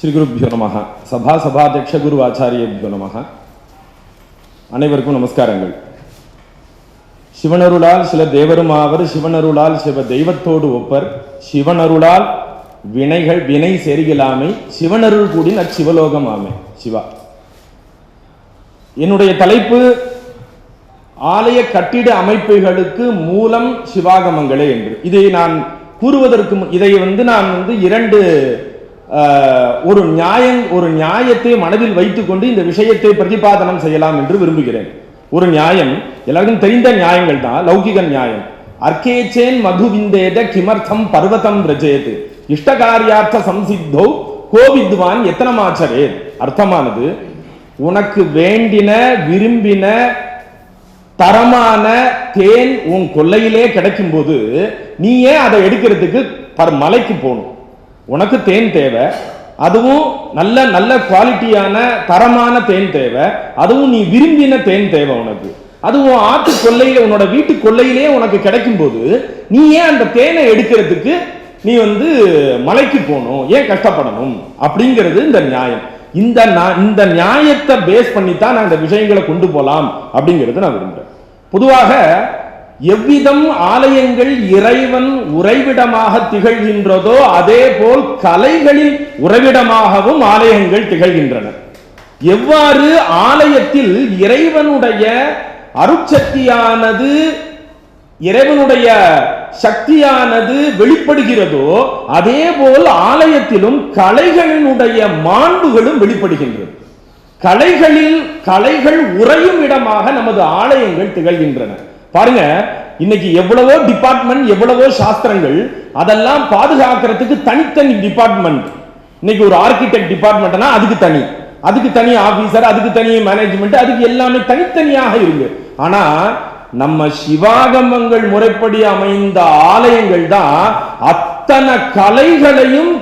ஸ்ரீகுருப்பியோ நமக சபா சபாத்தியக்ஷ குரு ஆச்சாரியபியோ நமக அனைவருக்கும் நமஸ்காரங்கள். சிவனருளால் சில தேவருமாவர் சிவனருளால் சிவ தெய்வத்தோடு ஒப்பர் சிவனருளால் வினைகள் வினை செருகிலாமை சிவனருள் கூடி நச்சிவலோகம் ஆமை சிவா. என்னுடைய தலைப்பு ஆலய கட்டிட அமைப்புகளுக்கு மூலம் சிவாகமங்களே என்று. இதை நான் கூறுவதற்கு இதை வந்து நான் வந்து இரண்டு ஒரு நியாயம் ஒரு நியாயத்தை மனதில் வைத்துக்கொண்டு இந்த விஷயத்தை பிரதிபாதனம் செய்யலாம் என்று விரும்புகிறேன். ஒரு நியாயம் எல்லாருக்கும் தெரிந்த நியாயங்கள் தான் லௌகிக நியாயம். அர்க்கேச்சேன் மதுவிந்தேத கிமர்த்தம் பர்வதம் ரஜேத் இஷ்டகாரியார்த்த சம்சித்தோ கோவித்வான் எத்தனமாச்சரே? அர்த்தமானது உனக்கு வேண்டின விரும்பின தரமான தேன் உன் கொல்லையிலே கிடைக்கும் போது நீ ஏன் அதை எடுக்கிறதுக்கு பர் மலைக்கு போகணும். உனக்கு தேன் தேவை. அதுவும் நல்ல நல்ல குவாலிட்டியான தரமான தேன் தேவை. அதுவும் நீ விரும்பின தேன் தேவை உனக்கு. அதுவும் ஆட்டு கொள்ளையில உன்னோட வீட்டு கொல்லையிலே உனக்கு கிடைக்கும் போது நீ ஏன் அந்த தேனை எடுக்கிறதுக்கு நீ வந்து மலைக்கு போகணும் ஏன் கஷ்டப்படணும்? அப்படிங்கிறது இந்த நியாயம். இந்த இந்த நியாயத்தை பேஸ் பண்ணி தான் நான் இந்த விஷயங்களை கொண்டு போகலாம் அப்படிங்கிறது நான் விரும்புகிறேன் பொதுவாக எவ்விதம் ஆலயங்கள் இறைவன் உறைவிடமாக திகழ்கின்றதோ அதே போல் கலைகளின் உறைவிடமாகவும் ஆலயங்கள் திகழ்கின்றன. எவ்வாறு ஆலயத்தில் இறைவனுடைய அருட்சக்தியானது இறைவனுடைய சக்தியானது வெளிப்படுகிறதோ அதே போல் ஆலயத்திலும் கலைகளினுடைய மாண்புகளும் வெளிப்படுகின்றது. கலைகளில் கலைகள் உறையும் இடமாக நமது ஆலயங்கள் திகழ்கின்றன. பாருங்க இன்னைக்கு எவ்வளவோ டிபார்ட்மெண்ட் எவ்வளவோ சாஸ்திரங்கள் அதெல்லாம் பாதுகாக்கிறதுக்கு தனித்தனி டிபார்ட்மெண்ட் இன்னைக்கு ஒரு ஆர்கிடெக்ட் டிபார்ட்மெண்ட்னா அதுக்கு தனி. அதுக்கு தனி ஆபீசர் அதுக்கு தனி மேனேஜ்மெண்ட் அதுக்கு எல்லாமே தனித்தனியாக இருக்கு. ஆனா நம்ம சிவாகமங்கள் முறைப்படி அமைந்த ஆலயங்கள் தான் அத்தனை கலைகளையும்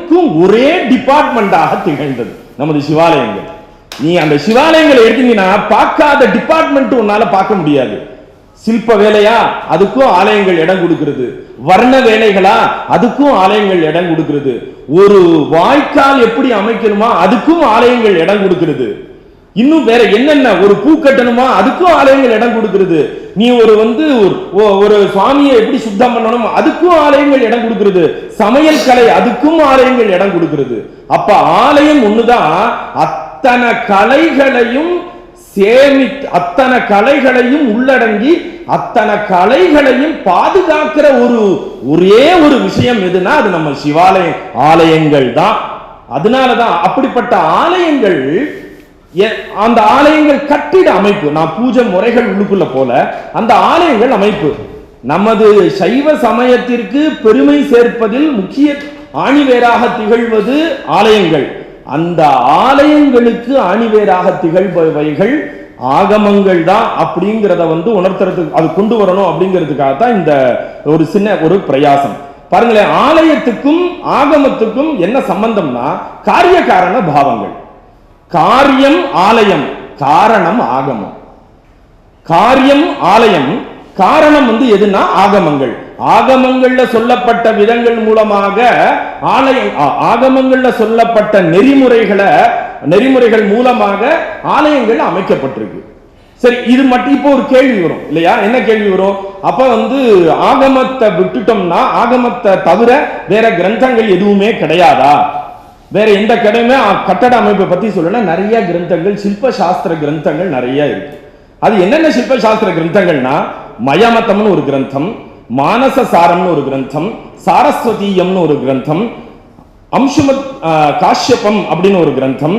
ஒரே டிபார்ட்மெண்டாக திகழ்ந்தது. நமது சிவாலயங்கள். நீ அந்த சிவாலயங்களை எடுத்தீங்கன்னா பார்க்காத டிபார்ட்மெண்ட் உன்னால பார்க்க முடியாது. சில்ப வேலையா? அதுக்கும் ஆலயங்கள் இடம் கொடுக்கிறது. வர்ண வேலைகளா? அதுக்கும் ஆலயங்கள் இடம் கொடுக்கிறது. ஒரு வாய்க்கால் எப்படி அமைக்கணுமா? அதுக்கும் ஆலயங்கள் இடம் கொடுக்கிறது. இன்னும் வேற என்னென்ன? ஒரு பூ கட்டணுமா? அதுக்கும் ஆலயங்கள் இடம் கொடுக்கிறது. நீ ஒரு வந்து ஒரு- ஒரு சுவாமியை எப்படி சுத்தம் பண்ணணும்? அதுக்கும் ஆலயங்கள் இடம் கொடுக்கிறது. சமையல் கலை அதுக்கும் ஆலயங்கள் இடம் கொடுக்கிறது. அப்ப ஆலயம் ஒண்ணுதான். அத்தனை கலைகளையும் சேமி அத்தனை கலைகளையும் உள்ளடங்கி அத்தனை கலைகளையும் பாதுகாக்கிற ஒரு ஒரே ஒரு விஷயம் எதுனா அது நம்ம சிவாலய ஆலயங்கள் தான். அதனாலதான் அப்படிப்பட்ட ஆலயங்கள் எ- அந்த ஆலயங்கள் கட்டிட அமைப்பு நான் பூஜை முறைகள் உள்ளுக்குள்ள போல அந்த ஆலயங்கள் அமைப்பு. நமது சைவ சமயத்திற்கு பெருமை சேர்ப்பதில் முக்கிய ஆணிவேராக திகழ்வது ஆலயங்கள். அந்த ஆலயங்களுக்கு அணிவேராக திகழ்பவைகள் ஆகமங்கள் தான் அப்படிங்கிறத வந்து உணர்த்துறதுக்கு அது கொண்டு வரணும் அப்படிங்கிறதுக்காக தான் இந்த ஒரு சின்ன ஒரு பிரயாசம். பாருங்களேன் ஆலயத்துக்கும் ஆகமத்துக்கும் என்ன சம்பந்தம்னா காரிய காரண பாவங்கள். காரியம் ஆலயம் காரணம் ஆகமம். காரியம் ஆலயம் காரணம் வந்து எதுனா ஆகமங்கள். ஆகமங்கள்ல சொல்லப்பட்ட விதங்கள் மூலமாக ஆலயம் ஆ- ஆகமங்கள்ல சொல்லப்பட்ட நெறிமுறைகளை நெறிமுறைகள் மூலமாக ஆலயங்கள் அமைக்கப்பட்டிருக்கு. சரி இது மட்டும் இப்போ ஒரு கேள்வி வரும் இல்லையா? என்ன கேள்வி வரும்? அப்ப வந்து ஆகமத்தை விட்டுட்டோம்னா ஆகமத்தை தவிர வேற கிரந்தங்கள் எதுவுமே கிடையாதா? வேற எந்த கடையுமே கட்டட அமைப்பை பத்தி சொல்லணும் நிறைய கிரந்தங்கள் சில்ப சாஸ்திர கிரந்தங்கள் நிறைய இருக்கு. அது என்னென்ன சில்ப சாஸ்திர கிரந்தங்கள்னா மயமத்தம்னு ஒரு கிரந்தம் மானச சாரம்னு ஒரு கிரந்தம் சாரஸ்வதீயம்னு ஒரு கிரந்தம் அம்சுமத் காஷ்யபம் அப்படின்னு ஒரு கிரந்தம்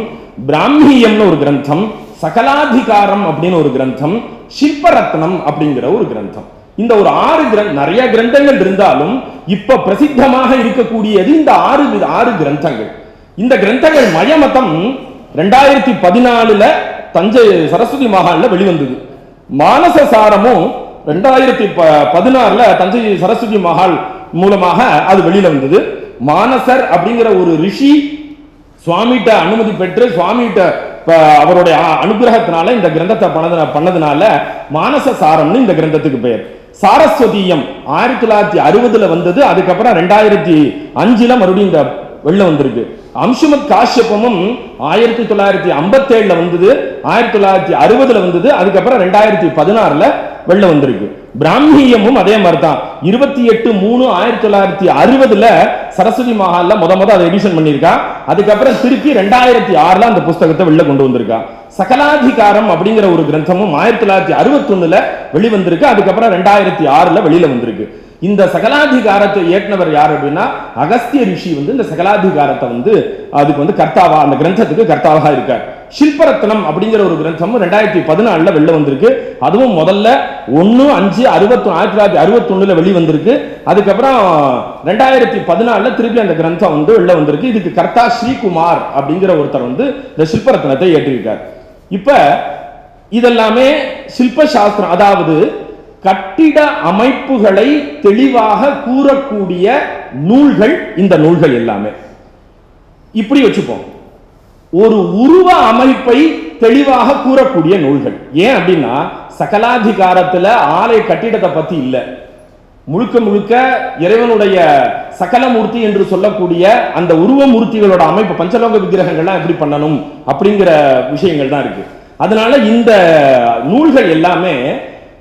பிராமியம்னு ஒரு கிரந்தம் சகலாதிகாரம் அப்படின்னு ஒரு கிரந்தம் சில்பரத்னம் அப்படிங்கிற ஒரு கிரந்தம். இந்த ஒரு ஆறு கிரந்த நிறைய கிரந்தங்கள் இருந்தாலும் இப்ப பிரசித்தமாக இருக்கக்கூடியது இந்த ஆறு ஆறு கிரந்தங்கள். இந்த கிரந்தங்கள் மயமதம் ரெண்டாயிரத்தி பதினாலுல தஞ்சை சரஸ்வதி மகால்ல வெளிவந்தது. மானச சாரமும் ரெண்டாயிரத்தி ப- பதினாறுல தஞ்சை சரஸ்வதி மகால் மூலமாக அது வெளியில வந்தது. மானசர் அப்படிங்கிற ஒரு ரிஷி சுவாமிகிட்ட அனுமதி பெற்று சுவாமிகிட்ட அவருடைய அனுகிரகத்தினால இந்த கிரந்தத்தை பண்ணது பண்ணதுனால மானச சாரம்னு இந்த கிரந்தத்துக்கு பெயர். சாரஸ்வதியம் ஆயிரத்தி தொள்ளாயிரத்தி அறுபதுல வந்தது அதுக்கப்புறம் ரெண்டாயிரத்தி அஞ்சுல மறுபடியும் இந்த வெளில வந்திருக்கு. அம்சுமத் காஷ்யபமும் ஆயிரத்தி தொள்ளாயிரத்தி ஐம்பத்தி ஏழுல வந்தது ஆயிரத்தி தொள்ளாயிரத்தி அறுபதுல வந்தது அதுக்கப்புறம் ரெண்டாயிரத்தி பதினாறுல வெளில வந்திருக்கு. பிராமியமும் அதே மாதிரி தான் இருபத்தி எட்டு மூணு ஆயிரத்தி தொள்ளாயிரத்தி அறுபதுல சரஸ்வதி மஹால்ல முத முத அதை எடிஷன் பண்ணியிருக்கா. அதுக்கப்புறம் திருப்பி ரெண்டாயிரத்தி ஆறுல அந்த புஸ்தகத்தை வெளில கொண்டு வந்திருக்கா. சகலாதிகாரம் அப்படிங்கிற ஒரு கிரந்தமும் ஆயிரத்தி தொள்ளாயிரத்தி அறுபத்தி ஒண்ணுல வெளிவந்திருக்கு. அதுக்கப்புறம் ரெண்டாயிரத்தி ஆறுல வெளியில வந்திருக்கு. இந்த சகலாதிகாரத்தை ஏற்றினவர் யார் அப்படின்னா அகஸ்திய ரிஷி வந்து இந்த சகலாதிகாரத்தை வந்து அதுக்கு வந்து கர்த்தாவா அந்த கிரந்தத்துக்கு கர்த்தாவாக இருக்கார். சில்பரத்னம் அப்படிங்கிற ஒரு கிரந்தம் ரெண்டாயிரத்தி பதினாலுல வெளில வந்திருக்கு. அதுவும் முதல்ல ஒன்னு அஞ்சு அறுபத்தி ஆயிரத்தி தொள்ளாயிரத்தி அறுபத்தொன்னுல வெளி வந்திருக்கு. அதுக்கப்புறம் ரெண்டாயிரத்தி பதினாலுல திருப்பி அந்த கிரந்தம் வந்து வெளில வந்திருக்கு. இதுக்கு கர்த்தா ஸ்ரீகுமார் அப்படிங்கிற ஒருத்தர் வந்து இந்த சில்பரத்னத்தை ஏற்றிருக்கார் இப்ப இதெல்லாமே சில்ப சாஸ்திரம் அதாவது கட்டிட அமைப்புகளை தெளிவாக கூறக்கூடிய நூல்கள் இந்த நூல்கள் எல்லாமே. இப்படி வச்சுப்போம். ஒரு உருவ அமைப்பை தெளிவாக கூறக்கூடிய நூல்கள். ஏன் அப்படின்னா சகலாதிகாரத்துல ஆலய கட்டிடத்தை பத்தி இல்லை. முழுக்க முழுக்க இறைவனுடைய சகலமூர்த்தி என்று சொல்லக்கூடிய அந்த உருவ மூர்த்திகளோட அமைப்பு பஞ்சலோக விக்கிரகங்கள்லாம் எப்படி பண்ணணும் அப்படிங்கிற விஷயங்கள் தான் இருக்கு. அதனால இந்த நூல்கள் எல்லாமே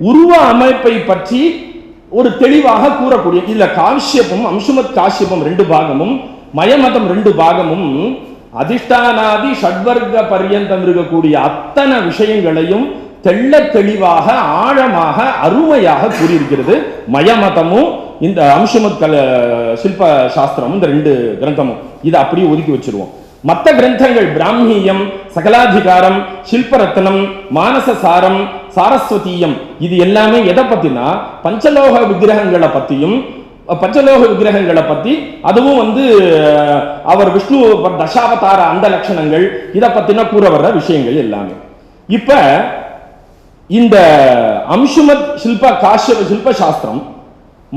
உருவ அமைப்பை பற்றி ஒரு தெளிவாக கூறக்கூடிய இதுல காஷ்யபம் அம்சுமத் காஷ்யபம் ரெண்டு பாகமும் மயமதம் ரெண்டு பாகமும் அதிஷ்டானாதி ஷட்வர்க்க பர்யந்தம் இருக்கக்கூடிய அத்தனை விஷயங்களையும் தெள்ள தெளிவாக ஆழமாக அருமையாக கூறியிருக்கிறது. மயமதமும் இந்த அம்சுமத் கல சில்ப சாஸ்திரமும் இந்த ரெண்டு கிரந்தமும். இதை அப்படியே ஒதுக்கி வச்சிருவோம். மற்ற கிரந்தங்கள் பிராமியம் சகலாதிகாரம் சில்பரத்னம் மானசசாரம் சாரஸ்வதீயம். இது எல்லாமே எதை பத்தினா பஞ்சலோக விக்கிரகங்களை பத்தியும் பஞ்சலோக விக்கிரகங்களை பத்தி அதுவும் வந்து அவர் விஷ்ணு தசாவதார அந்த லட்சணங்கள் இதை பத்தின கூற வர்ற விஷயங்கள் எல்லாமே. இப்ப இந்த அம்சுமத் சில்ப காஷ்ய சில்பசாஸ்திரம்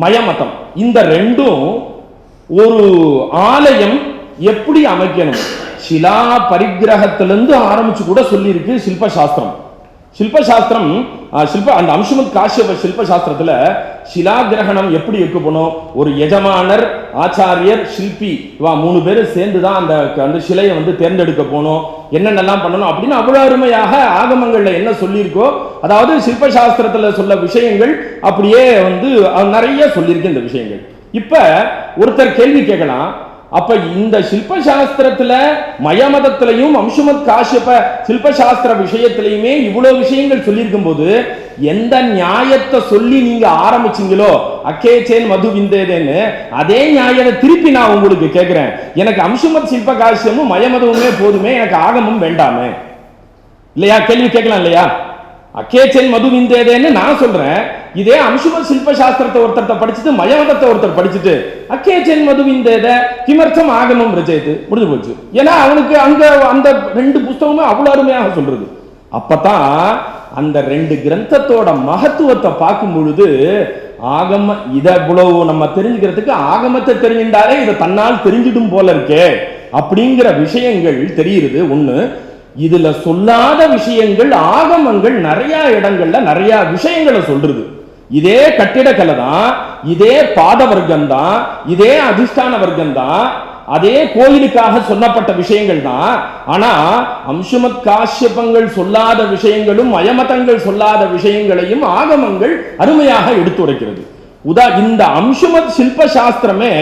மயமதம் இந்த ரெண்டும் ஒரு ஆலயம் எப்படி அமைக்கணும்? சிலா பரிகிரகத்திலிருந்து ஆரம்பிச்சு கூட சொல்லியிருக்கு சில்ப சில்பசாஸ்திரம் சில்ப அந்த அம்சுமத் காஷ்யப சில்பசாஸ்திரத்தில் சிலாகிரகணம் கிரகணம் எப்படி இருக்க போனோம் ஒரு எஜமானர் ஆச்சாரியர் சில்பி இவா மூணு பேரும் சேர்ந்து தான் அந்த அந்த சிலையை வந்து தேர்ந்தெடுக்க போனோம். என்னென்னலாம் பண்ணணும் அப்படின்னு அவ்வளோ அருமையாக ஆகமங்களில் என்ன சொல்லியிருக்கோ அதாவது சில்பசாஸ்திரத்தில் சொல்ல விஷயங்கள் அப்படியே வந்து நிறைய சொல்லியிருக்கு இந்த விஷயங்கள். இப்போ ஒருத்தர் கேள்வி கேட்கலாம் அப்ப இந்த சில்ப சாஸ்திரத்துல மயமதத்திலையும் அம்சுமத் காஷ்யப்ப சில்ப சாஸ்திர விஷயத்திலையுமே இவ்வளவு விஷயங்கள் சொல்லியிருக்கும் போது எந்த நியாயத்தை சொல்லி நீங்க ஆரம்பிச்சீங்களோ அக்கேச்சேன் மது விந்தேதேன்னு அதே நியாயத்தை திருப்பி நான் உங்களுக்கு கேட்கிறேன் எனக்கு அம்சுமத் சில்ப காஷ்யமும் மயமதமுமே போதுமே எனக்கு ஆகமும் வேண்டாமே. இல்லையா? கேள்வி கேட்கலாம் இல்லையா? அக்கேச்சன் மது விந்தேதேன்னு நான் சொல்றேன். இதே அம்சும சில்ப சாஸ்திரத்தை படிச்சுட்டு மயமதத்தை ஒருத்தர் படிச்சுட்டு அக்கேச்சன் மது விந்தேத கிமர்த்தம் ஆகமம் ரச்சயத்து முடிஞ்சு போச்சு. ஏன்னா அவனுக்கு அங்க அந்த ரெண்டு புஸ்தகமும் அவ்வளவு அருமையாக சொல்றது. அப்பதான் அந்த ரெண்டு கிரந்தத்தோட மகத்துவத்தை பார்க்கும் பொழுது ஆகம இதை இவ்வளவு நம்ம தெரிஞ்சுக்கிறதுக்கு ஆகமத்தை தெரிஞ்சின்றாலே இதை தன்னால் தெரிஞ்சிடும் போல இருக்கே. அப்படிங்கிற விஷயங்கள் தெரியுது ஒன்று இதுல சொல்லாத விஷயங்கள் ஆகமங்கள் நிறைய இடங்கள்ல நிறைய விஷயங்களை சொல்றது. இதே கட்டிடக்கலை தான் இதே பாத வர்க்கம் தான் இதே அதிஷ்டான வர்க்கம் தான் அதே கோயிலுக்காக சொல்லப்பட்ட விஷயங்கள் தான். ஆனா அம்சுமத் காஷ்யபங்கள் சொல்லாத விஷயங்களும் மயமதங்கள் சொல்லாத விஷயங்களையும் ஆகமங்கள் அருமையாக எடுத்துரைக்கிறது. உதா இந்த அம்சுமத் சில்ப சாஸ்திரமே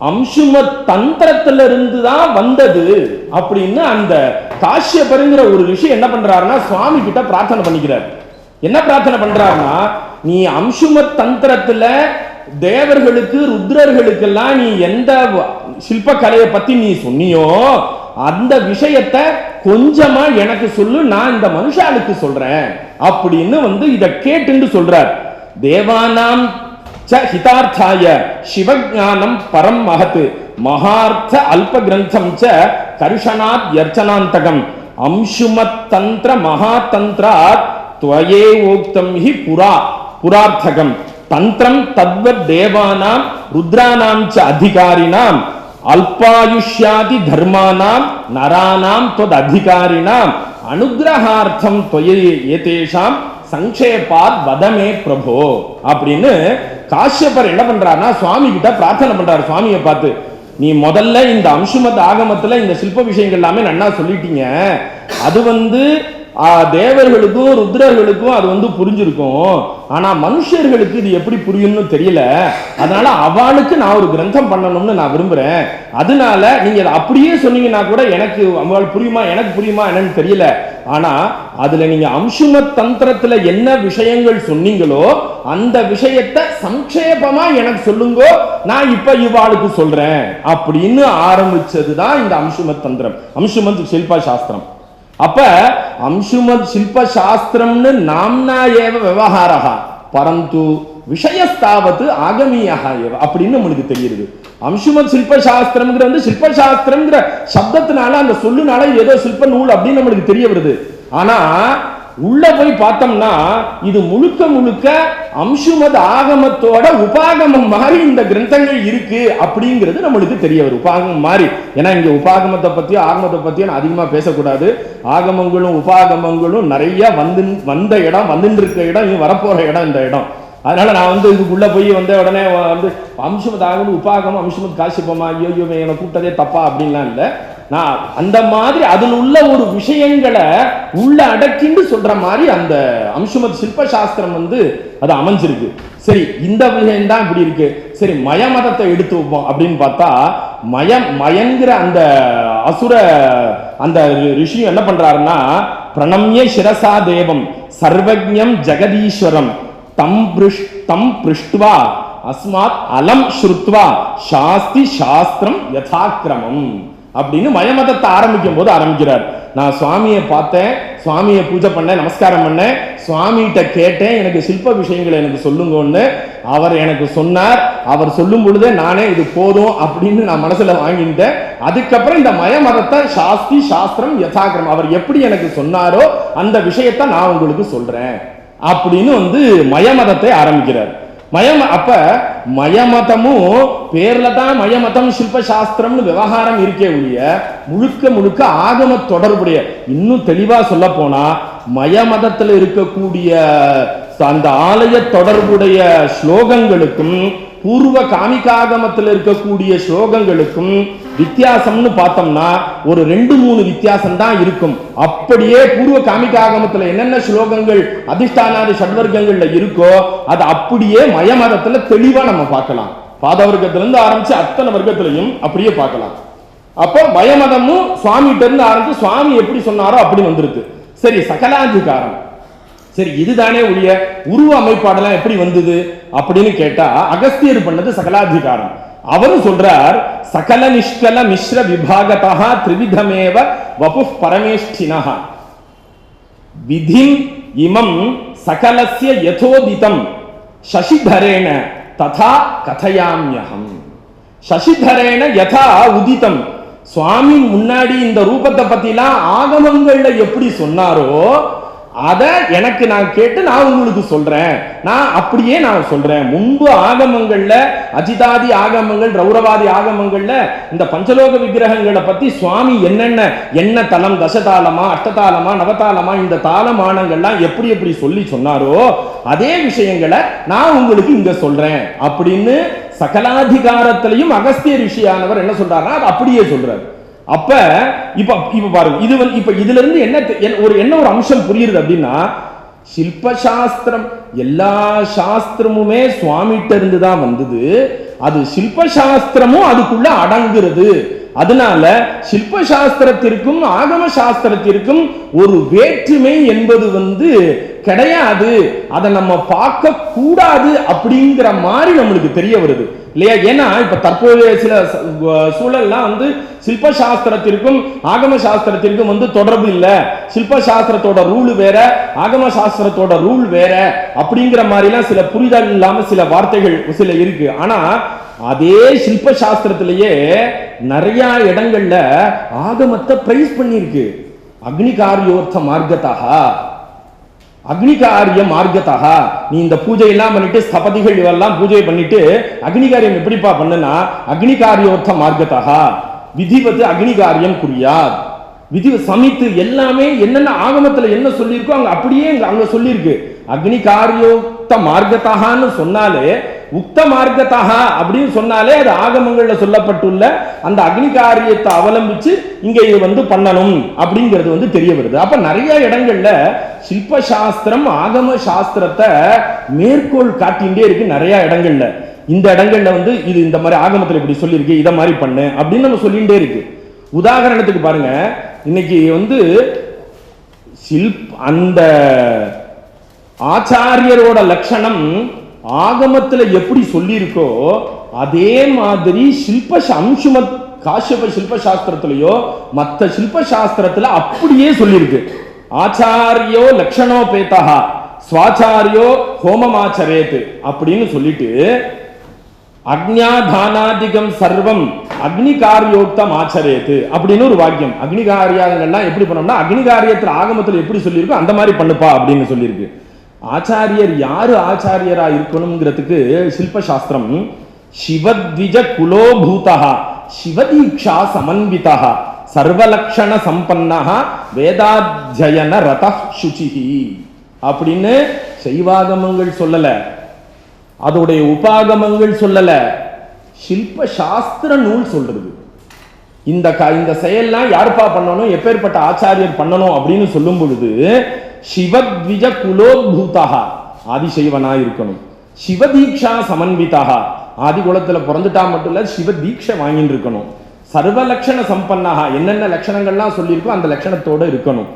அம்சுமத் தந்திரத்துல இருந்து தான் வந்தது அப்படின்னு அந்த காஷ்யபருங்கிற ஒரு விஷயம் என்ன பண்றாருன்னா சுவாமி கிட்ட பிரார்த்தனை பண்ணிக்கிறார். என்ன பிரார்த்தனை பண்றாருன்னா நீ அம்சும தந்திரத்துல தேவர்களுக்கு ருத்ரர்களுக்கெல்லாம் நீ எந்த சில்பக்கலையை பத்தி நீ சொன்னியோ அந்த விஷயத்த கொஞ்சமா எனக்கு சொல்லு நான் இந்த மனுஷாளுக்கு சொல்றேன். அப்படின்னு வந்து இத கேட்டுன்னு சொல்றார். தேவானாம் ச ஹிதார்த்தாய சிவஞானம் பரம் மகத் மகார்த்த அல்ப கிரந்தம் ச கருஷனாத் யர்ச்சனாந்தகம். அம்சுமத் தந்திர மகாதந்திராத் துவயே ஓக்தம் ஹி புரா புரார்த்தகம். தந்திரம் தத்வத் தேவானாம் ருத்ரானாம் ச அதிகாரினாம். அல்பாயுஷ்யாதி தர்மானாம் நரானாம் தொத் அதிகாரினாம். அனுகிரகார்த்தம் தொய ஏதேஷாம் சங்கேபாத் வதமே பிரபோ. அப்படின்னு காஷ்யப்பர் என்ன பண்றாருன்னா சுவாமி கிட்ட பிரார்த்தனை பண்றாரு. சுவாமியை பார்த்து நீ முதல்ல இந்த அம்சுமத் ஆகமத்துல இந்த சில்ப விஷயங்கள் எல்லாமே நன்னா சொல்லிட்டீங்க. அது வந்து தேவர்களுக்கும் ருத்ரர்களுக்கும் அது வந்து புரிஞ்சிருக்கும். ஆனா மனுஷர்களுக்கு இது எப்படி புரியும்னு தெரியல. அதனால அவளுக்கு நான் ஒரு கிரந்தம் பண்ணணும்னு நான் விரும்புறேன். அதனால நீங்க அதை அப்படியே சொன்னீங்கன்னா கூட எனக்கு அவள் புரியுமா எனக்கு புரியுமா என்னன்னு தெரியல. ஆனா அதுல நீங்க அம்சுமத் தந்திரத்துல என்ன விஷயங்கள் சொன்னீங்களோ அந்த விஷயத்தை சங்கேபமா எனக்கு சொல்லுங்க நான் இப்ப இவாளுக்கு சொல்றேன். அப்படின்னு ஆரம்பிச்சதுதான் இந்த அம்சுமத் தந்திரம். அம்சுமத் சில்பா சாஸ்திரம். அப்ப அம்சுமத் சில்ப சாஸ்திரம்னு நாம்னா ஏவ விவகாரா பரந்து விஷயஸ்தாவது ஆகமியாக ஏவ. அப்படின்னு நம்மளுக்கு தெரியுது. அம்சுமத் சில்ப சாஸ்திரம்ங்கிற வந்து சில்ப சாஸ்திரம்ங்கிற சப்தத்தினால அந்த சொல்லுனால ஏதோ சில்ப நூல் அப்படின்னு நம்மளுக்கு தெரிய வருது. ஆனா உள்ள போய் பார்த்தோம்னா இது முழுக்க முழுக்க அம்சுமத் ஆகமத்தோட உபாகமம் மாதிரி இந்த கிரந்தங்கள் இருக்கு அப்படிங்கிறது நம்மளுக்கு தெரிய வரும். உபாகமம் மாதிரி ஏன்னா இங்க உபாகமத்தை பத்தியும் ஆகமத்தை பத்தியும் அதிகமா பேசக்கூடாது. ஆகமங்களும் உபாகமங்களும் நிறைய வந்து வந்த இடம் வந்துட்டு இருக்க இடம் இனி வரப்போற இடம் இந்த இடம். அதனால நான் வந்து இதுக்குள்ள போய் வந்த உடனே வந்து அம்சுமத் ஆகணும் உபாகமம் அம்சுமத் காசிப்பமா ஐயோ ஐயோ என்னை கூப்பிட்டதே தப்பா அப்படின்லாம் இல்லை. நான் அந்த மாதிரி அதில் உள்ள ஒரு விஷயங்களை உள்ள அடக்கின்னு சொல்ற மாதிரி அந்த அம்சுமத் சில்ப சாஸ்திரம் வந்து அது அமைஞ்சிருக்கு. சரி இந்த விஷயம் தான் இப்படி இருக்கு. சரி மய மதத்தை எடுத்து வைப்போம் அப்படின்னு பார்த்தா மயம் மயங்கிற அந்த அசுர அந்த ரிஷி என்ன பண்றாருன்னா பிரணம்ய சிரசா தேவம் சர்வஜம் ஜெகதீஸ்வரம் தம் பிருஷ் தம் பிருஷ்டுவா அஸ்மாத் அலம் ஸ்ருத்வா சாஸ்தி சாஸ்திரம் யதாக்கிரமம். அப்படின்னு மயமதத்தை ஆரம்பிக்கும் போது ஆரம்பிக்கிறார். நான் சுவாமியை பார்த்தேன் சுவாமியை பூஜை பண்ணேன் நமஸ்காரம் பண்ணேன் சுவாமிகிட்ட கேட்டேன் எனக்கு சில்ப விஷயங்களை எனக்கு சொல்லுங்கன்னு. அவர் எனக்கு சொன்னார் அவர் சொல்லும் பொழுதே நானே இது போதும் அப்படின்னு நான் மனசுல வாங்கிட்டேன் அதுக்கப்புறம் இந்த மயமதத்தை சாஸ்தி சாஸ்திரம் யதாக்கிரமம் அவர் எப்படி எனக்கு சொன்னாரோ அந்த விஷயத்தை நான் உங்களுக்கு சொல்றேன் அப்படின்னு வந்து மயமதத்தை ஆரம்பிக்கிறார். மயம் அப்ப மயமதமும் பேர்ல தான் மயமதம் சில்ப சாஸ்திரம்னு விவகாரம் இருக்கே ஒழிய முழுக்க முழுக்க ஆகம தொடர்புடைய இன்னும் தெளிவா சொல்ல போனா மயமதத்துல இருக்கக்கூடிய அந்த ஆலய தொடர்புடைய ஸ்லோகங்களுக்கும் பூர்வ காமிகாகமத்தில் இருக்கக்கூடிய ஸ்லோகங்களுக்கும் வித்தியாசம்னு பார்த்தோம்னா ஒரு ரெண்டு மூணு வித்தியாசம் தான் இருக்கும். அப்படியே பூர்வ காமிகாகமத்துல என்னென்ன ஸ்லோகங்கள் அதிஷ்டானாதி ஷட்வர்க்கங்கள்ல இருக்கோ அது அப்படியே மயமதத்துல தெளிவா நம்ம பார்க்கலாம். பாதவர்க்கத்துல இருந்து ஆரம்பிச்சு அத்தனை வர்க்கத்திலையும் அப்படியே பார்க்கலாம். அப்போ பயமதமும் சுவாமிகிட்ட இருந்து ஆரம்பிச்சு சுவாமி எப்படி சொன்னாரோ அப்படி வந்திருக்கு. சரி சகலாதிகாரம். சரி இதுதானே உடைய உருவ அமைப்பாடெல்லாம் எப்படி வந்தது அப்படின்னு கேட்டா அகஸ்தியர் பண்ணது சகலாதிகாரம். அவரும் சொல்றார் சகல நிஷ்கல மிஸ்ர விபாகதா திரிவிதமேவ வபு பரமேஷ்டினா விதிம் இமம் சகலசிய யதோதிதம் சசிதரேண ததா கதையாமியகம் சசிதரேன யதா உதிதம். சுவாமி முன்னாடி இந்த ரூபத்தை பத்திலாம் ஆகமங்கள்ல எப்படி சொன்னாரோ அதை எனக்கு நான் கேட்டு நான் உங்களுக்கு சொல்றேன். நான் அப்படியே நான் சொல்றேன். முன்பு ஆகமங்கள்ல அஜிதாதி ஆகமங்கள் ரௌரவாதி ஆகமங்கள்ல இந்த பஞ்சலோக விக்கிரகங்களை பத்தி சுவாமி என்னென்ன என்ன தலம் தசதாளமா அஷ்டதாளமா நவதாளமா இந்த தாளமானங்கள்லாம் எப்படி எப்படி சொல்லி சொன்னாரோ அதே விஷயங்களை நான் உங்களுக்கு இங்க சொல்றேன். அப்படின்னு சகலாதிகாரத்திலையும் அகஸ்திய ரிஷியானவர் என்ன சொல்றாருன்னா அது அப்படியே சொல்றாரு. அப்ப இப்ப இப்ப பாருங்க இது வந்து இப்ப இதுல இருந்து என்ன ஒரு என்ன ஒரு அம்சம் புரியுது அப்படின்னா சில்ப சாஸ்திரம் எல்லா சாஸ்திரமுமே சுவாமிகிட்ட இருந்து தான் வந்தது. அது சில்ப சாஸ்திரமும் அதுக்குள்ள அடங்குறது. அதனால சில்ப சாஸ்திரத்திற்கும் ஆகம சாஸ்திரத்திற்கும் ஒரு வேற்றுமை என்பது வந்து கிடையாது. அதை நம்ம பார்க்க கூடாது அப்படிங்கிற மாதிரி நம்மளுக்கு தெரிய வருது. இல்லையா? ஏன்னா இப்ப தற்போதைய சில சூழல்லாம் வந்து சில்ப சாஸ்திரத்திற்கும் ஆகம சாஸ்திரத்திற்கும் வந்து தொடர்பு இல்லை. சில்ப சாஸ்திரத்தோட ரூல் வேற ஆகம சாஸ்திரத்தோட ரூல் வேற அப்படிங்கிற மாதிரிலாம் சில புரிதல் இல்லாம சில வார்த்தைகள் சில இருக்கு. ஆனா அதே சில்ப சாஸ்திரத்திலேயே நிறைய இடங்கள்ல ஆகமத்தை பிரைஸ் பண்ணியிருக்கு. அக்னிகாரியோர்த்த மார்க்கத்தா அக்னிகாரிய மார்க்கத்தாக. நீ இந்த பூஜை எல்லாம் பண்ணிட்டு ஸ்தபதிகள் இவெல்லாம் பூஜை பண்ணிட்டு அக்னிகாரியம் எப்படிப்பா பண்ணுனா அக்னிகாரியோர்த்த விதிவத்து விதிவது அக்னிகாரியம் குறியாத். விதி சமித்து எல்லாமே என்னென்ன ஆகமத்துல என்ன சொல்லியிருக்கோ அங்க அப்படியே அங்க- சொல்லியிருக்கு. அக்னிகாரியோக்த மார்க்கத்தான்னு சொன்னாலே உக்த மார்க்கத்தக அப்படின்னு சொன்னாலே அது ஆகமங்களில் சொல்லப்பட்டுள்ள அந்த அக்னி காரியத்தை அவலம்பிச்சு இங்கே இது வந்து பண்ணணும் அப்படிங்கிறது வந்து தெரிய வருது. அப்போ நிறைய இடங்கள்ல சில்ப சாஸ்திரம் ஆகம சாஸ்திரத்தை மேற்கோள் காட்டிகிட்டே இருக்கு நிறைய இடங்கள்ல. இந்த இடங்கள்ல வந்து இது இந்த மாதிரி ஆகமத்தில் இப்படி சொல்லியிருக்கு இதை மாதிரி பண்ணு அப்படின்னு நம்ம சொல்லிகிட்டே இருக்கு. உதாரணத்துக்கு பாருங்க இன்னைக்கு வந்து சில்ப் அந்த ஆச்சாரியரோட லட்சணம் ஆகமத்துல எப்படி சொல்லியிருக்கோ அதே மாதிரி சில்ப அம்சுமத் காஷ்யப சில்ப சாஸ்திரத்திலேயோ மத்த சில்ப சாஸ்திரத்துல அப்படியே சொல்லியிருக்கு. ஆச்சாரியோ லக்ஷணோ லட்சணோபேதா ஸ்வாச்சாரியோ ஹோமமாச்சரேத்து அப்படின்னு சொல்லிட்டு அக்ஞாதானாதிகம் சர்வம் அக்னி காரியோக்தம் ஆச்சரேத்து அப்படின்னு ஒரு வாக்கியம். அக்னி காரியங்கள்லாம் எப்படி பண்ணோம்னா அக்னி காரியத்தில் ஆகமத்துல எப்படி சொல்லியிருக்கோ அந்த மாதிரி பண்ணுப்பா அப்படின்னு சொல்லியிருக்கு. ஆச்சாரியர் யாரு ஆச்சாரியரா இருக்கணுங்கிறதுக்கு சில்ப சாஸ்திரம் சிவத்விஜ குலோபூதா சிவதீக்ஷா சமன்விதா சர்வலக்ஷண சம்பன்னா வேதாத்தியன ரத சுச்சிஹி அப்படின்னு சைவாகமங்கள் சொல்லல. அதோடைய உபாகமங்கள் சொல்லல. சில்ப சாஸ்திர நூல் சொல்றது. இந்த இந்த செயல்லாம் யாருப்பா பண்ணணும்? எப்பேற்பட்ட ஆச்சாரியர் பண்ணணும் அப்படின்னு சொல்லும் பொழுது சிவத்விஜ குலோத்பூதா ஆதிசைவனா இருக்கணும் சிவதீக்ஷா சமன்விதா. ஆதி குலத்துல பிறந்துட்டா மட்டும் இல்ல சிவதீக்ஷை வாங்கிட்டு இருக்கணும் சர்வ லட்சண சம்பன்னஹா என்னென்ன லட்சணங்கள்லாம் சொல்லியிருக்கோ அந்த லட்சணத்தோட இருக்கணும்.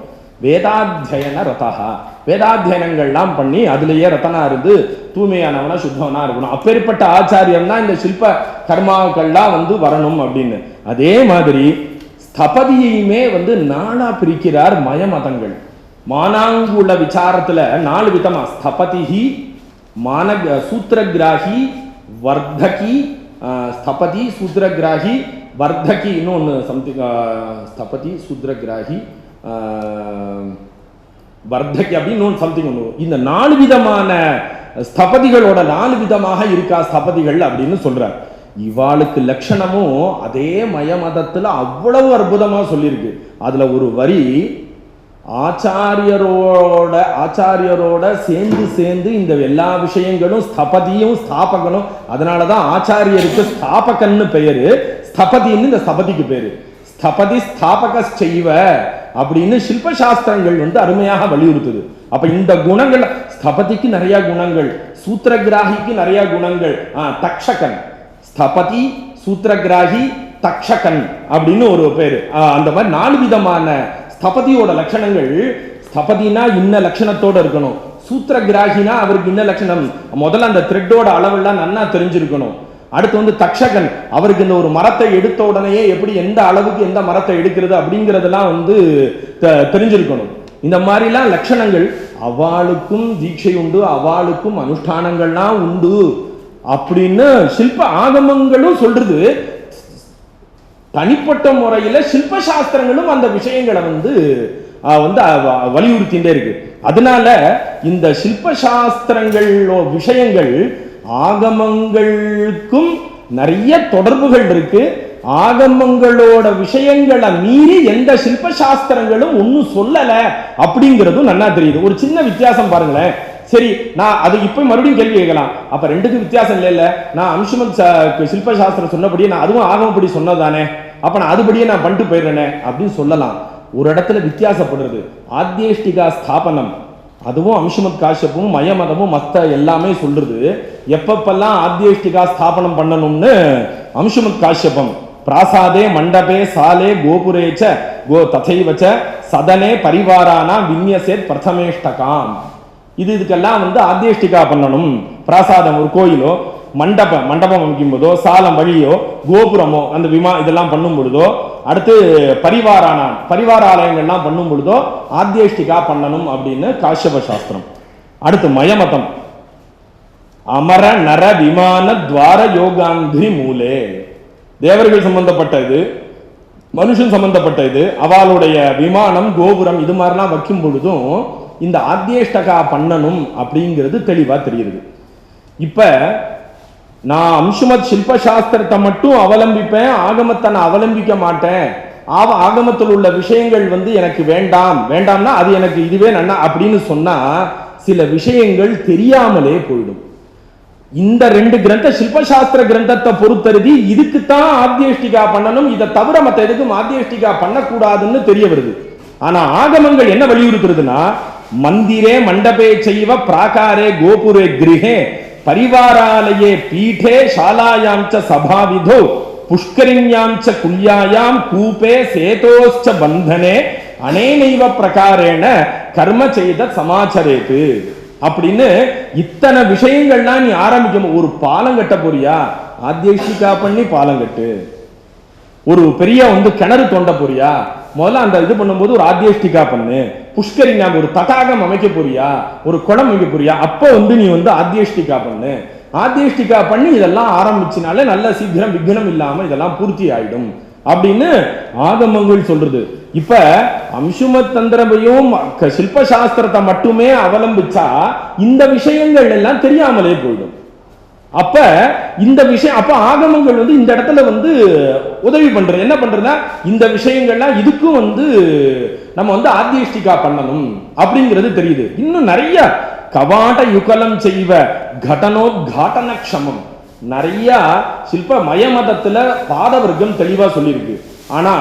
வேதாத்தியன ரதா. வேதாத்தியனங்கள்லாம் பண்ணி அதுலயே ரத்தனா இருந்து தூய்மையானவனா சுத்தவனா இருக்கணும். அப்பேற்பட்ட ஆச்சாரியம் தான் இந்த சில்ப கர்மாக்கள்லாம் வந்து வரணும் அப்படின்னு. அதே மாதிரி ஸ்தபதியையுமே வந்து நானா பிரிக்கிறார் மயமதங்கள். மானாங்குல விசாரத்துல நாலு விதமா. ஸ்தபதிஹி மான சூத்திரகிராகி வர்த்தகி ஸ்தபதி சூத்திரகிராகி வர்த்தகி இன்னொன்று சம்திங் ஸ்தபதி சூத்திரகிராகி வர்த்தகி அப்படின்னு சம்திங் ஒன்று இந்த நாலு விதமான ஸ்தபதிகளோட நாலு விதமாக இருக்கா ஸ்தபதிகள் அப்படின்னு சொல்றார். இவாளுக்கு லட்சணமும் அதே மயமதத்தில் அவ்வளவு அற்புதமாக சொல்லியிருக்கு. அதில் ஒரு வரி ஆச்சாரியரோட ஆச்சாரியரோட சேர்ந்து சேர்ந்து இந்த எல்லா விஷயங்களும் ஸ்தபதியும் ஸ்தாபகனும் அதனாலதான் ஆச்சாரியருக்கு ஸ்தாபகன்னு பெயரு ஸ்தபதின்னு இந்த ஸ்தபதிக்கு பேரு. ஸ்தபதி ஸ்தாபக செய்வ அப்படின்னு சில்ப சாஸ்திரங்கள் வந்து அருமையாக வலியுறுத்துது. அப்ப இந்த குணங்கள் ஸ்தபதிக்கு நிறைய குணங்கள் சூத்திரகிராகிக்கு நிறைய குணங்கள் ஆஹ் தக்ஷகன். ஸ்தபதி சூத்திரகிராகி தக்ஷகன் அப்படின்னு ஒரு பேரு. அந்த மாதிரி நாலு விதமான ஸ்தபதியோட லட்சணங்கள் ஸ்தபதினா இன்ன லட்சணத்தோட இருக்கணும். சூத்திர கிராகினா அவருக்கு இன்ன லட்சணம். முதல்ல அந்த த்ரெட்டோட அளவெல்லாம் நன்னா தெரிஞ்சிருக்கணும். அடுத்து வந்து தக்ஷகன் அவருக்கு இந்த ஒரு மரத்தை எடுத்த உடனேயே எப்படி எந்த அளவுக்கு எந்த மரத்தை எடுக்கிறது அப்படிங்கிறதெல்லாம் வந்து தெரிஞ்சிருக்கணும். இந்த மாதிரிலாம் லட்சணங்கள் அவளுக்கும் தீட்சை உண்டு அவளுக்கும் அனுஷ்டானங்கள்லாம் உண்டு அப்படின்னு சில்ப ஆகமங்களும் சொல்றது. தனிப்பட்ட முறையில் சில்ப சாஸ்திரங்களும் அந்த விஷயங்களை வந்து வந்து வலியுறுத்திகிட்டே இருக்கு. அதனால இந்த சில்ப சாஸ்திரங்கள் விஷயங்கள் ஆகமங்களுக்கும் நிறைய தொடர்புகள் இருக்கு. ஆகமங்களோட விஷயங்களை மீறி எந்த சில்ப சாஸ்திரங்களும் ஒன்றும் சொல்லலை அப்படிங்கிறதும் நல்லா தெரியுது. ஒரு சின்ன வித்தியாசம் பாருங்களேன். சரி நான் அது இப்போ மறுபடியும் கேள்வி கேட்கலாம். அப்போ ரெண்டுக்கும் வித்தியாசம் இல்லை இல்லை நான் அம்சுமன் ச- சில்ப சாஸ்திரம் சொன்னபடியே நான் அதுவும் ஆகமப்படி சொன்னதானே அப்ப நான் அதுபடியே நான் பண்ணிட்டு போயிடுறேனே அப்படின்னு சொல்லலாம். ஒரு இடத்துல வித்தியாசப்படுறது. ஆத்தியேஷ்டிகா ஸ்தாபனம். அதுவும் அம்சமத் காஷ்யப்பும் மயமதமும் மத்த எல்லாமே சொல்றது எப்பப்பெல்லாம் ஆத்தியேஷ்டிகா ஸ்தாபனம் பண்ணணும்னு? அம்சமத் காஷ்யபம் பிராசாதே மண்டபே சாலே கோபுரேச்ச கோ தசைவச்ச சதனே பரிவாரானா விந்யசேத் பிரதமேஷ்டகாம். இது இதுக்கெல்லாம் வந்து ஆத்தியேஷ்டிகா பண்ணணும். பிராசாதம் ஒரு கோயிலோ மண்டபம் மண்டபம் அமைக்கும் போதோ சாலம் வழியோ கோபுரமோ அந்த விமா இதெல்லாம் பண்ணும் பொழுதோ அடுத்து பரிவாரானான் பரிவார ஆலயங்கள்லாம் பண்ணும் பொழுதோ ஆத்தியேஷ்டிகா பண்ணணும் அப்படின்னு காஷ்யப சாஸ்திரம் அடுத்து மயமதம். அமர நர விமான துவார யோகாந்திரி மூலே. தேவர்கள் சம்பந்தப்பட்ட இது மனுஷன் சம்பந்தப்பட்ட இது அவளுடைய விமானம் கோபுரம் இது மாதிரிலாம் வைக்கும் பொழுதும் இந்த ஆத்தியேஷ்டகா பண்ணணும் அப்படிங்கிறது தெளிவாக தெரியுது. இப்ப நான் அம்சுமத் சில்பசாஸ்திரத்தை மட்டும் அவலம்பிப்பேன் ஆகமத்தை நான் அவலம்பிக்க மாட்டேன். ஆவ ஆகமத்தில் உள்ள விஷயங்கள் வந்து எனக்கு வேண்டாம். வேண்டாம்னா அது எனக்கு இதுவே நன்னா அப்படின்னு சொன்னா சில விஷயங்கள் தெரியாமலே போயிடும். இந்த ரெண்டு கிரந்த சில்பசாஸ்திர கிரந்தத்தை பொறுத்தருதி இதுக்கு தான் ஆத்தியஷ்டிகா பண்ணணும். இதை தவிர மற்ற எதுக்கும் ஆத்தியஷ்டிகா பண்ணக்கூடாதுன்னு தெரிய வருது. ஆனா ஆகமங்கள் என்ன வலியுறுத்துறதுன்னா மந்திரே மண்டபே செய்வ பிராகாரே கோபுரே கிரகே பரிவாராலயே பீఠே சாலாயாம் ச சபாவிதோ புஷ்கரிண்யாம் ச குல்யாயாம் கூபே சேதோஸ்ச பந்தனே அனேனைவ பிரகாரேன கர்ம செய்த சமாச்சரேத்து அப்படின்னு இத்தனை விஷயங்கள்லாம் நீ ஆரம்பிக்கும் ஒரு பாலம் கட்ட போறியா? ஆத்தியஷிகா பண்ணி பாலம் கட்டு ஒரு பெரிய வந்து கிணறு தோண்ட போறியா? முதல்ல அந்த இது பண்ணும்போது ஒரு ஆத்தியஷ்டிகா பண்ணு. புஷ்கரிங்க ஒரு தடாகம் அமைக்க போறியா? ஒரு குளம் அமைக்க போறியா? அப்போ வந்து நீ வந்து ஆத்தியஷ்டிகா பண்ணு. ஆத்தியஷ்டிகா பண்ணி இதெல்லாம் ஆரம்பிச்சினாலே நல்ல சீக்கிரம் விக்னம் இல்லாம இதெல்லாம் பூர்த்தி ஆயிடும். அப்படின்னு ஆகமங்கள் சொல்றது. இப்ப அம்சும தந்திரமையும் க- சில்ப சாஸ்திரத்தை மட்டுமே அவலம்பிச்சா இந்த விஷயங்கள் எல்லாம் தெரியாமலே போயிடும். அப்ப இந்த விஷயம் அப்ப ஆகமங்கள் வந்து இந்த இடத்துல வந்து உதவி பண்றது. என்ன பண்றதுன்னா இந்த விஷயங்கள்லாம் இதுக்கும் வந்து நம்ம வந்து ஆத்தியஷ்டிகா பண்ணணும் அப்படிங்கிறது தெரியுது. இன்னும் நிறைய கவாட யுகலம் செய்வ கடனோத்காட்டன க்ஷமம் நிறைய சில்ப மயமதத்துல பாதவர்க்கம் தெளிவா சொல்லியிருக்கு. ஆனா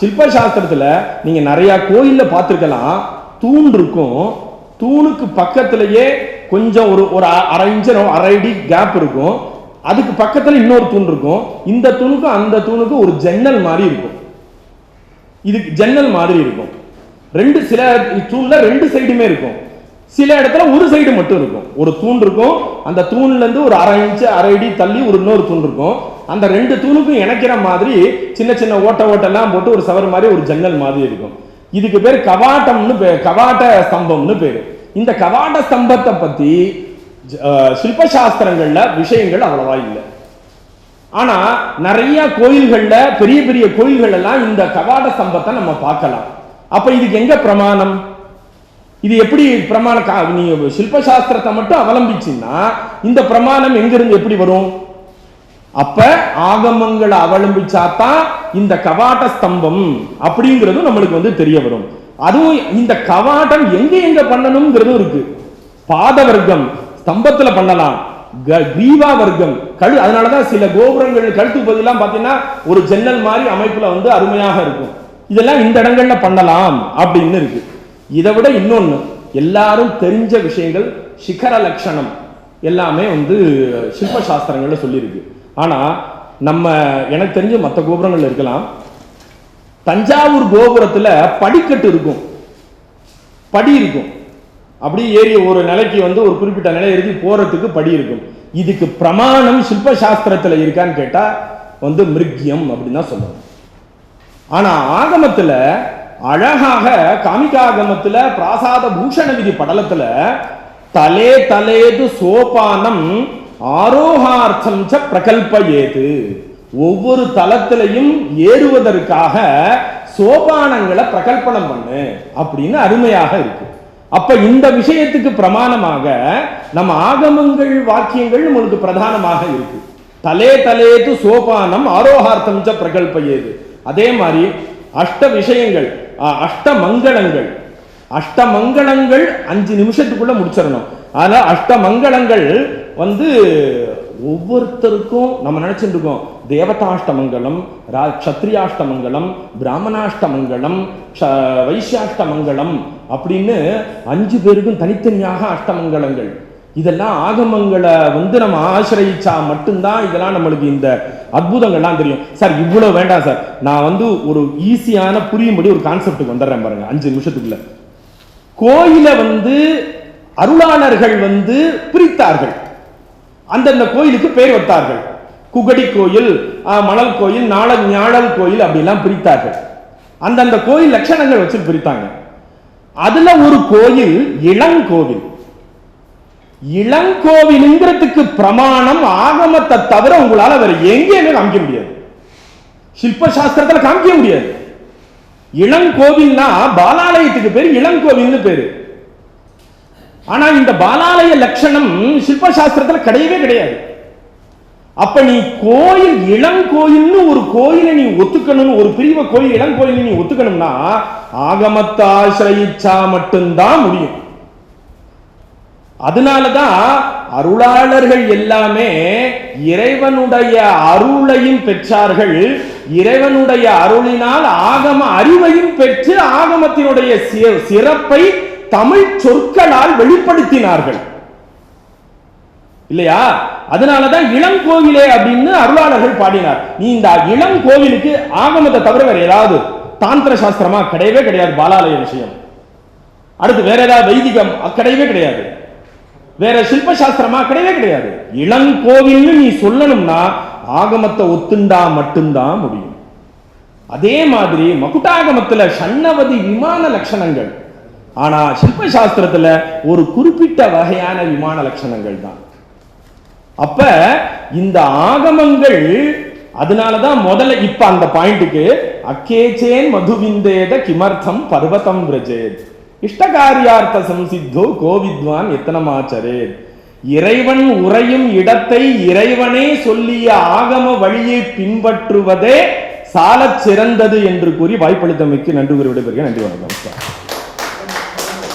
சில்ப சாஸ்திரத்துல நீங்க நிறைய கோயில்ல பார்த்துருக்கலாம் தூண் இருக்கும். தூணுக்கு பக்கத்திலேயே கொஞ்சம் ஒரு ஒரு அ- அரை இன்ச்சு அரை அடி கேப் இருக்கும். அதுக்கு பக்கத்துல இன்னொரு தூண் இருக்கும். இந்த தூணுக்கும் அந்த தூணுக்கும் ஒரு ஜன்னல் மாதிரி இருக்கும். இதுக்கு ஜன்னல் மாதிரி இருக்கும். ரெண்டு சில தூண்ல ரெண்டு சைடுமே இருக்கும். சில இடத்துல ஒரு சைடு மட்டும் இருக்கும். ஒரு தூண் இருக்கும். அந்த தூண்ல இருந்து ஒரு அரை இன்ச்சு அரை அடி தள்ளி ஒரு இன்னொரு தூண் இருக்கும். அந்த ரெண்டு தூணுக்கும் இணைக்கிற மாதிரி சின்ன சின்ன ஓட்ட ஓட்டெல்லாம் போட்டு ஒரு சவர் மாதிரி ஒரு ஜன்னல் மாதிரி இருக்கும். இதுக்கு பேர் கவாட்டம்னு பேர் கவாட்ட ஸ்தம்பம்னு பேர். இந்த கவாட்ட ஸ்தம்பத்தை பத்தி சில்பசாஸ்திரங்கள்ல விஷயங்கள் அவ்வளவா இல்லை. ஆனா நிறைய கோயில்கள்ல பெரிய பெரிய கோயில்கள் எல்லாம் இந்த கவாட ஸ்தம்பத்தை நம்ம பார்க்கலாம். அப்ப இதுக்கு எங்க பிரமாணம்? இது எப்படி பிரமாணம் நீங்க சில்பசாஸ்திரத்தை மட்டும் அவலம்பிச்சுன்னா இந்த பிரமாணம் எங்கிருந்து எப்படி வரும்? அப்ப ஆகமங்களை அவலம்பிச்சாதான் இந்த கவாட்ட ஸ்தம்பம் அப்படிங்கிறதும் நம்மளுக்கு வந்து தெரிய வரும். அதுவும் இந்த கவாட்டம் எங்க எங்க பண்ணணுங்கிறதும் இருக்கு. பாத வர்க்கம் ஸ்தம்பத்துல பண்ணலாம். க- கிரீவா வர்க்கம் கழு அதனாலதான் சில கோபுரங்கள் கழுத்து பகுதியெல்லாம் பாத்தீங்கன்னா ஒரு ஜன்னல் மாதிரி அமைப்புல வந்து அருமையாக இருக்கும். இதெல்லாம் இந்த இடங்கள்ல பண்ணலாம் அப்படின்னு இருக்கு. இதை விட இன்னொன்னு எல்லாரும் தெரிஞ்ச விஷயங்கள் சிகர லட்சணம் எல்லாமே வந்து சில்ப சாஸ்திரங்கள்ல சொல்லியிருக்கு. ஆனா நம்ம எனக்கு தெரிஞ்ச மற்ற கோபுரங்கள்ல இருக்கலாம். தஞ்சாவூர் கோபுரத்தில் படிக்கட்டு இருக்கும். படி இருக்கும். அப்படியே ஏறி ஒரு நிலைக்கு வந்து ஒரு குறிப்பிட்ட நிலை எழுதி போகிறதுக்கு படி இருக்கும். இதுக்கு பிரமாணம் சில்ப சாஸ்திரத்தில் இருக்கான்னு கேட்டால் வந்து மிருக்யம் அப்படின்னு தான் சொல்லணும். ஆனால் ஆகமத்தில் அழகாக காமிகாகமத்தில் பிராசாத பூஷண விதி படலத்தில் தலே தலேது சோபானம் ஆரோகார்த்தம் ச பிரகல்பயேது. ஒவ்வொரு தளத்திலையும் ஏறுவதற்காக சோபானங்களை பிரகல்பனம் பண்ணு அப்படின்னு அருமையாக இருக்கு. அப்ப இந்த விஷயத்துக்கு பிரமாணமாக நம்ம ஆகமங்கள் வாக்கியங்கள் நம்மளுக்கு பிரதானமாக இருக்கு. தலே தலேது சோபானம் ஆரோகார்த்தம் ச பிரகல்பயேது. அதே மாதிரி அஷ்ட விஷயங்கள் அஹ், அஷ்ட மங்களங்கள். அஷ்ட மங்களங்கள் அஞ்சு நிமிஷத்துக்குள்ள முடிச்சிடணும். அதனால அஷ்ட மங்களங்கள் வந்து ஒவ்வொருத்தருக்கும் நம்ம நினைச்சிட்டு இருக்கோம். தேவதாஷ்டமங்கலம் ரா- க்ஷத்ரியாஷ்டமங்கலம் பிராமணாஷ்டமங்கலம் க்ஷ- வைஷ்யாஷ்டமங்கலம் அப்படின்னு அஞ்சு பேருக்கும் தனித்தனியாக அஷ்டமங்கலங்கள். இதெல்லாம் ஆகமங்களை வந்து நம்ம ஆசிரயிச்சா மட்டும்தான் இதெல்லாம் நம்மளுக்கு இந்த அற்புதங்கள்லாம் தெரியும். சார் இவ்வளோ வேண்டாம் சார். நான் வந்து ஒரு ஈஸியான புரியும்படி ஒரு கான்செப்டுக்கு வந்துடுறேன் பாருங்க. அஞ்சு நிமிஷத்துக்குள்ள. கோயிலை வந்து அருளாளர்கள் வந்து பிரித்தார்கள். அந்தந்த கோயிலுக்கு பெயர் வைத்தார்கள். குகடி கோயில் மணல் கோயில் நாள ஞாழல் கோயில் அப்படிலாம் பிரித்தார்கள். அந்தந்த கோயில் லட்சணங்கள் வச்சு பிரித்தாங்க. அதுல ஒரு கோயில் இளங்கோவில். இளங்கோவிலுங்கிறதுக்கு பிரமாணம் ஆகமத்தை தவிர உங்களால வேற எங்கேயுமே காமிக்க முடியாது. சில்ப சாஸ்திரத்துல காமிக்க முடியாது. இளங்கோவில்னா பாலாலயத்துக்கு பேரு இளங்கோவில்னு பேரு. ஆனா இந்த பாலாலய லட்சணம் சில்ப சாஸ்திரத்துல கிடையவே கிடையாது. அப்ப நீ கோயில் இளங்கோயில்னு ஒரு கோயிலை நீ ஒத்துக்கணும் ஒரு பிரிவ கோயில் இளங்கோயிலை நீ ஒத்துக்கணும்னா ஆகமத்தை ஆசிரயிச்சா மட்டும்தான் முடியும். அதனாலதான் அருளாளர்கள் எல்லாமே இறைவனுடைய அருளையும் பெற்றார்கள். இறைவனுடைய அருளினால் ஆகம அறிவையும் பெற்று ஆகமத்தினுடைய சிறப்பை தமிழ் சொற்களால் வெளிப்படுத்தினார்கள். இல்லையா? அதனாலதான் இளம் கோவிலே அப்படின்னு அருளாளர்கள் பாடினார். நீ இந்த இளம் கோவிலுக்கு ஆகமத்தை தவிர வேற ஏதாவது தாந்திர சாஸ்திரமா? கிடையவே கிடையாது பாலாலய விஷயம். அடுத்து வேற ஏதாவது வைதிகம்? கிடையவே கிடையாது. வேற சில்ப சாஸ்திரமா? கிடையவே கிடையாது. இளங்கோவில்னு நீ சொல்லணும்னா ஆகமத்தை ஒத்துண்டா மட்டும்தான் முடியும். அதே மாதிரி மகுட்டாகமத்துல சன்னவதி விமான லட்சணங்கள். ஆனா சில்ப சாஸ்திரத்துல ஒரு குறிப்பிட்ட வகையான விமான லட்சணங்கள் தான் அப்ப இந்த ஆகமங்கள் அதனாலதான் முதல்ல இப்ப அந்த பாயிண்ட்டுக்கு அக்கேச்சேன் மதுவிந்தேத கிமர்த்தம் பர்வதம் விரஜேத். இஷ்டகாரியார்த்த சம்சித்தோ கோவித்வான் எத்தனமாச்சரேத். இறைவன் உறையும் இடத்தை இறைவனே சொல்லிய ஆகம வழியை பின்பற்றுவதே சாலச் சிறந்தது என்று கூறி வாய்ப்பளித்தமைக்கு நன்றி கூறி விடைபெறுகிறேன். நன்றி வணக்கம்.